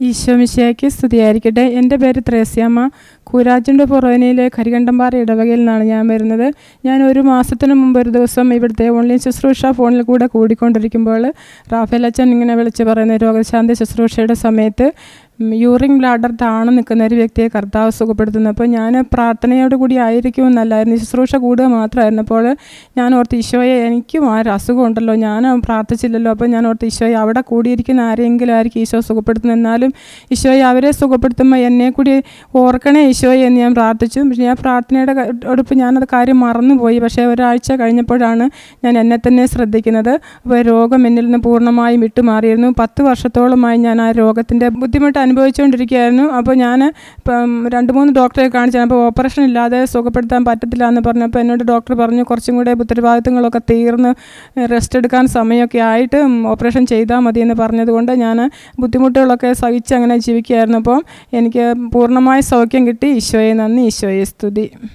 ഈശോമിശിയായ്ക്ക് സ്തുതിയായിരിക്കട്ടെ. എന്റെ പേര് ത്രേസ്യാമ്മ. കൂരാച്ചിന്റെ പുറവനയിലെ കരികണ്ടംപാറ ഇടവകയിൽ നിന്നാണ് ഞാൻ വരുന്നത്. ഞാൻ ഒരു മാസത്തിന് മുമ്പ് ഒരു ദിവസം ഇവിടുത്തെ ഓൺലൈൻ ശുശ്രൂഷ ഫോണിൽ കൂടെ കൂടിക്കൊണ്ടിരിക്കുമ്പോൾ റാഫേൽ അച്ഛൻ ഇങ്ങനെ വിളിച്ച് പറയുന്ന രോഗശാന്തി ശുശ്രൂഷയുടെ സമയത്ത് യൂറിൻ ബ്ലാഡർ താണു നിൽക്കുന്ന ഒരു വ്യക്തിയെ കർത്താവ് സുഖപ്പെടുത്തുന്നു. അപ്പോൾ ഞാൻ പ്രാർത്ഥനയോട് കൂടി ആയിരിക്കും എന്നല്ലായിരുന്നു ശുശ്രൂഷ കൂടുക മാത്രമായിരുന്നു. അപ്പോൾ ഞാൻ ഓർത്ത് ഈശോയെ എനിക്കും ആ ഒരു അസുഖം ഉണ്ടല്ലോ. ഞാൻ പ്രാർത്ഥിച്ചില്ലല്ലോ. അപ്പോൾ ഞാൻ ഓർത്ത് ഈശോയെ അവിടെ കൂടിയിരിക്കുന്ന ആരെങ്കിലും ആയിരിക്കും ഈശോ സുഖപ്പെടുത്തുന്നത്. എന്നാലും ഈശോയെ അവരെ സുഖപ്പെടുത്തുമ്പോൾ എന്നെ കൂടി ഓർക്കണേ ഈശോയെ എന്ന് ഞാൻ പ്രാർത്ഥിച്ചു. പക്ഷേ ഞാൻ പ്രാർത്ഥനയുടെ ഒടുപ്പ് ഞാനത് കാര്യം മറന്നുപോയി. പക്ഷേ ഒരാഴ്ച കഴിഞ്ഞപ്പോഴാണ് ഞാൻ എന്നെ തന്നെ ശ്രദ്ധിക്കുന്നത്. അപ്പോൾ രോഗം എന്നിൽ നിന്ന് പൂർണമായും വിട്ടുമാറിയിരുന്നു. പത്ത് വർഷത്തോളമായി ഞാൻ ആ രോഗത്തിന്റെ ബുദ്ധിമുട്ട് അനുഭവിച്ചുകൊണ്ടിരിക്കുകയായിരുന്നു. അപ്പോൾ ഞാൻ ഇപ്പം രണ്ട് മൂന്ന് ഡോക്ടറെ കാണിച്ചാൽ അപ്പോൾ ഓപ്പറേഷൻ ഇല്ലാതെ സുഖപ്പെടുത്താൻ പറ്റത്തില്ല എന്ന് പറഞ്ഞപ്പോൾ എന്നോട് ഡോക്ടർ പറഞ്ഞു കുറച്ചും കൂടെ ഉത്തരവാദിത്തങ്ങളൊക്കെ തീർന്ന് റെസ്റ്റ് എടുക്കാൻ സമയമൊക്കെ ആയിട്ട് ഓപ്പറേഷൻ ചെയ്താൽ മതി എന്ന് പറഞ്ഞതുകൊണ്ട് ഞാൻ ബുദ്ധിമുട്ടുകളൊക്കെ സഹിച്ച് അങ്ങനെ ജീവിക്കുകയായിരുന്നു. അപ്പോൾ എനിക്ക് പൂർണമായ സൗഖ്യം കിട്ടി. ഈശോയെ നന്ദി. ഈശോയെ സ്തുതി.